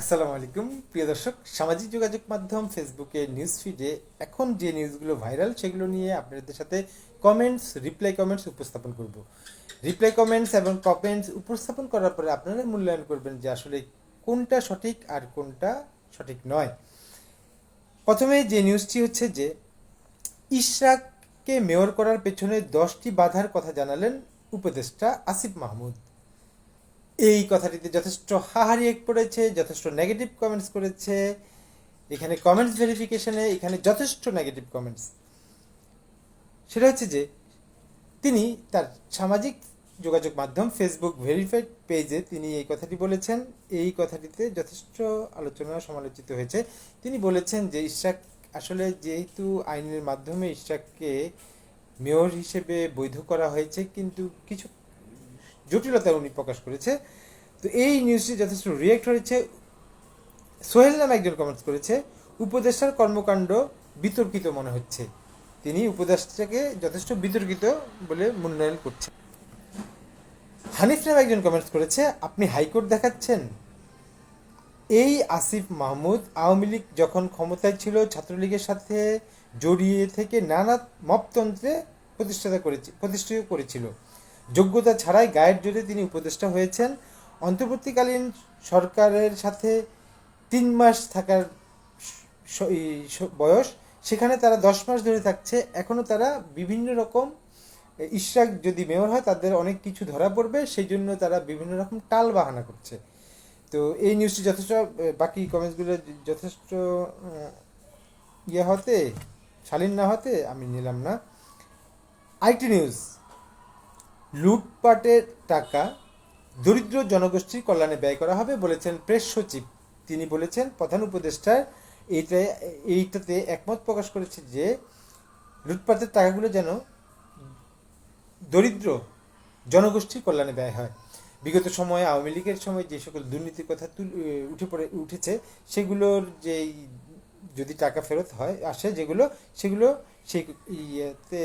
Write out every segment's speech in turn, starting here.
আসসালামু আলাইকুম। প্রিয় দর্শক, সামাজিক যোগাযোগ মাধ্যম ফেসবুকে নিউজ ফিডে এখন যে নিউজগুলো ভাইরাল সেগুলো নিয়ে আপনাদের সাথে কমেন্টস রিপ্লাই কমেন্টস উপস্থাপন করব। রিপ্লাই কমেন্টস এবং কমেন্টস উপস্থাপন করার পরে আপনারা মূল্যায়ন করবেন যে আসলে কোনটা সঠিক আর কোনটা সঠিক নয়। প্রথমে যে নিউজটি হচ্ছে যে, ইশরাককে মেয়র করার পেছনে দশটি বাধার কথা জানালেন উপদেষ্টা আসিফ মাহমুদ। এই কথাটিতে যথেষ্ট হাহারি এক পড়েছে, যথেষ্ট নেগেটিভ কমেন্টস করেছে। এখানে কমেন্টস ভেরিফিকেশনে এখানে যথেষ্ট নেগেটিভ কমেন্টস সেটা হচ্ছে যে, তিনি তার সামাজিক যোগাযোগ মাধ্যম ফেসবুক ভেরিফাইড পেজে তিনি এই কথাটি বলেছেন। এই কথাটিতে যথেষ্ট আলোচনা সমালোচিত হয়েছে। তিনি বলেছেন যে, ইশরাক আসলে যেহেতু আইনের মাধ্যমে ইশরাককে মেয়র হিসেবে বৈধ করা হয়েছে, কিন্তু কিছু জটিলতা উনি প্রকাশ করেছে। তো এই নিউজটি যথেষ্ট রিয়েক্ট হয়েছে সোহেল নামে একজন কমেন্টস করেছে, উপদেষ্টার কর্মকাণ্ড বিতর্কিত মনে হচ্ছে। তিনি উপদেষ্টাকে যথেষ্ট বিতর্কিত বলে মূল্যায়ন করছেন। হানিফ নামে একজন কমেন্টস করেছে, আপনি হাইকোর্ট দেখাচ্ছেন? এই আসিফ মাহমুদ আওয়ামী লীগ যখন ক্ষমতায় ছিল, ছাত্রলীগের সাথে জড়িয়ে থেকে নানা মপতন্ত্রে প্রতিষ্ঠাতা করেছে প্রতিষ্ঠিত করেছিল। যোগ্যতা ছাড়াই গায়ের জোরে তিনি উপদেষ্টা হয়েছেন। অন্তর্বর্তীকালীন সরকারের সাথে তিন মাস থাকার বয়স, সেখানে তারা দশ মাস ধরে থাকছে। এখনও তারা বিভিন্ন রকম ইশরাক যদি মেয়র হয়, তাদের অনেক কিছু ধরা পড়বে। সেই জন্য তারা বিভিন্ন রকম টাল বাহানা করছে। তো এই নিউজটি যথেষ্ট বাকি কমেন্টসগুলো যথেষ্ট ইয়ে হতে, শালীন না হতে আমি নিলাম না। আরেকটি নিউজ লুটপাটের টাকা দরিদ্র জনগোষ্ঠীর কল্যাণে ব্যয় করা হবে বলেছেন প্রেস সচিব। তিনি বলেছেন, প্রধান উপদেষ্টার এইটা, এইটাতে একমত প্রকাশ করেছে যে লুটপাটের টাকাগুলো যেন দরিদ্র জনগোষ্ঠীর কল্যাণে ব্যয় হয়। বিগত সময়ে, আওয়ামী লীগের সময় যে সকল দুর্নীতির কথা উঠে পড়ে, উঠেছে, সেগুলোর যেই যদি টাকা ফেরত হয়, আসে যেগুলো, সেগুলো সেই, ইয়েতে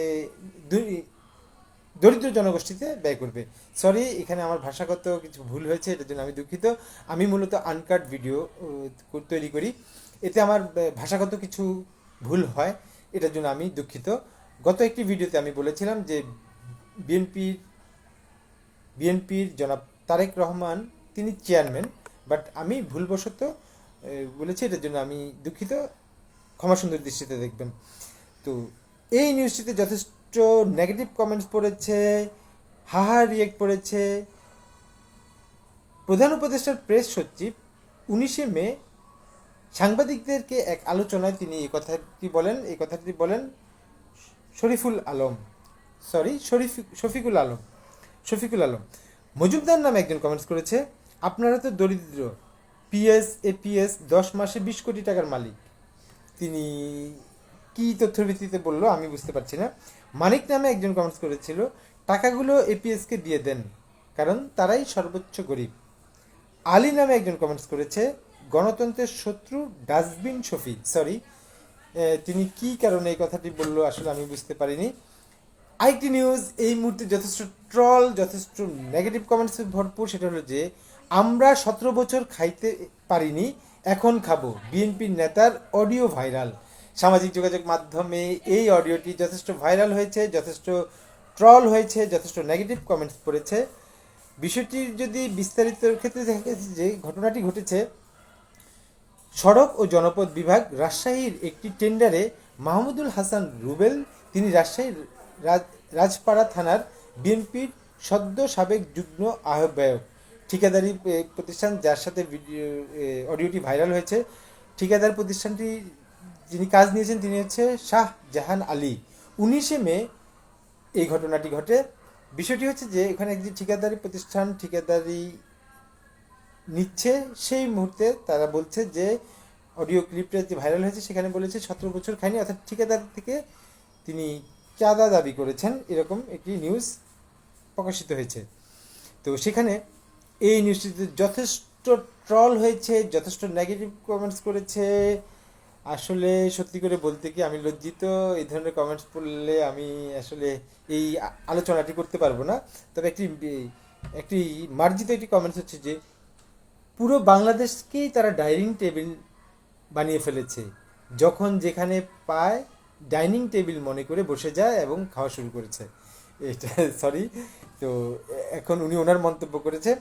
দরিদ্র জনগোষ্ঠীতে ব্যয় করবে। সরি এখানে আমার ভাষাগত কিছু ভুল হয়েছে, এটার জন্য আমি দুঃখিত। আমি মূলত আনকাট ভিডিও তৈরি করি। এতে আমার ভাষাগত কিছু ভুল হয়, এটার জন্য আমি দুঃখিত। গত একটি ভিডিওতে আমি বলেছিলাম যে বিএনপির বিএনপির জনাব তারেক রহমান, তিনি চেয়ারম্যান বাট আমি ভুলবশত বলেছি, এটার জন্য আমি দুঃখিত। ক্ষমা সুন্দর দৃষ্টিতে দেখবেন। তো, এই নিউজটিতে যথেষ্ট নেগেটিভ কমেন্টস পড়েছে হাহা রিয়েক্ট পড়েছে। প্রধান উপদেষ্টার প্রেস সচিব উনিশে মে সাংবাদিকদেরকে এক আলোচনায় তিনি এই কথাটি বলেন, এই কথাটি বলেন শরীফুল আলম। সরি শরীফ, শফিকুল আলম। শফিকুল আলম, মজুমদার নামে একজন কমেন্টস করেছে, আপনারা তো দরিদ্র পিএস এপিএস দশ মাসে বিশ কোটি টাকার মালিক। তিনি কি তথ্যের ভিত্তিতে বলল আমি বুঝতে পারছি না। মানিক নামে একজন কমেন্টস করেছিল, টাকাগুলো এপিএসকে দিয়ে দেন, কারণ তারাই সর্বোচ্চ গরিব। আলী নামে একজন কমেন্টস করেছে, গণতন্ত্রের শত্রু ডাস্টবিন শফি সরি তিনি কি কারণে এই কথাটি বলল আসলে আমি বুঝতে পারিনি। আরেকটি নিউজ এই মুহূর্তে যথেষ্ট ট্রল যথেষ্ট নেগেটিভ কমেন্টসে ভরপুর, সেটা হলো যে, আমরা সতেরো বছর খাইতে পারিনি, এখন খাব। বিএনপির নেতার অডিও ভাইরাল সামাজিক যোগাযোগ মাধ্যমে এই অডিওটি যথেষ্ট ভাইরাল হয়েছে, যথেষ্ট ট্রল হয়েছে, যথেষ্ট নেগেটিভ কমেন্টস পড়েছে। বিষয়টির যদি বিস্তারিত ক্ষেত্রে দেখা গেছে যে ঘটনাটি ঘটেছে, সড়ক ও জনপদ বিভাগ রাজশাহীর একটি টেন্ডারে মাহমুদুল হাসান রুবেল, তিনি রাজশাহীর রাজ- রাজপাড়া থানার বিএনপির সদ্য সাবেক যুগ্ম আহ্বায়ক। ঠিকাদারি প্রতিষ্ঠান যার সাথে ভিডিও অডিওটি ভাইরাল হয়েছে। ঠিকাদার প্রতিষ্ঠানটি যিনি কাজ নিয়েছেন তিনি হচ্ছে শাহ জাহান আলী। উনিশে মে এই ঘটনাটি ঘটে। বিষয়টি হচ্ছে যে এখানে একটি ঠিকাদারি প্রতিষ্ঠান ঠিকাদারি নিচ্ছে। সেই মুহূর্তে তারা বলছে যে অডিও ক্লিপটা যে ভাইরাল হয়েছে সেখানে বলেছে সতেরো বছর খায়নি অর্থাৎ ঠিকাদার থেকে তিনি চাঁদা দাবি করেছেন। এরকম একটি নিউজ প্রকাশিত হয়েছে। তো সেখানে এই নিউজটিতে যথেষ্ট ট্রল হয়েছে, যথেষ্ট নেগেটিভ কমেন্টস করেছে আসলে সত্যি করে বলতে কি, আমি লজ্জিত, এই ধরনের কমেন্টস পড়লে আমি আসলে এই আলোচনাটি করতে পারব না। তবে একটি একটি মার্জিত একটি কমেন্টস হচ্ছে যে, পুরো বাংলাদেশকেই তারা ডাইনিং টেবিল বানিয়ে ফেলেছে। যখন যেখানে পায় ডাইনিং টেবিল মনে করে বসে যায় এবং খাওয়া শুরু করেছে। এটা সরি তো এখন উনি ওনার মন্তব্য করেছে।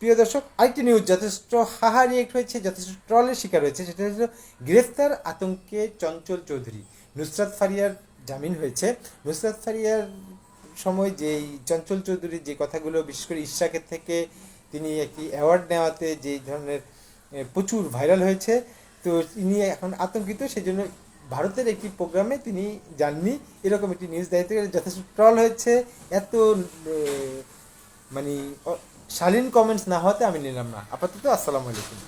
প্রিয় দর্শক, আরেকটি নিউজ যথেষ্ট হাহা রিয়েক্ট হয়েছে, যথেষ্ট ট্রলের শিকার হয়েছে, সেটা হচ্ছে গ্রেফতার আতঙ্কে চঞ্চল চৌধুরী। নুসরাত ফারিয়ার জামিন হয়েছে। নুসরাত ফারিয়ার সময় যেই চঞ্চল চৌধুরীর যে কথাগুলো, বিশেষ করে ইশাকের থেকে তিনি একটি অ্যাওয়ার্ড নেওয়াতে যে ধরনের প্রচুর ভাইরাল হয়েছে, তো তিনি এখন আতঙ্কিত সেই জন্য ভারতের একটি প্রোগ্রামে তিনি যাননি। এরকম একটি নিউজ দায়িত্ব যথেষ্ট ট্রল হয়েছে। এত মানে শালীন কমেন্টস না হওয়াতে আমি নিলাম না। আপাতত আসসালামু আলাইকুম।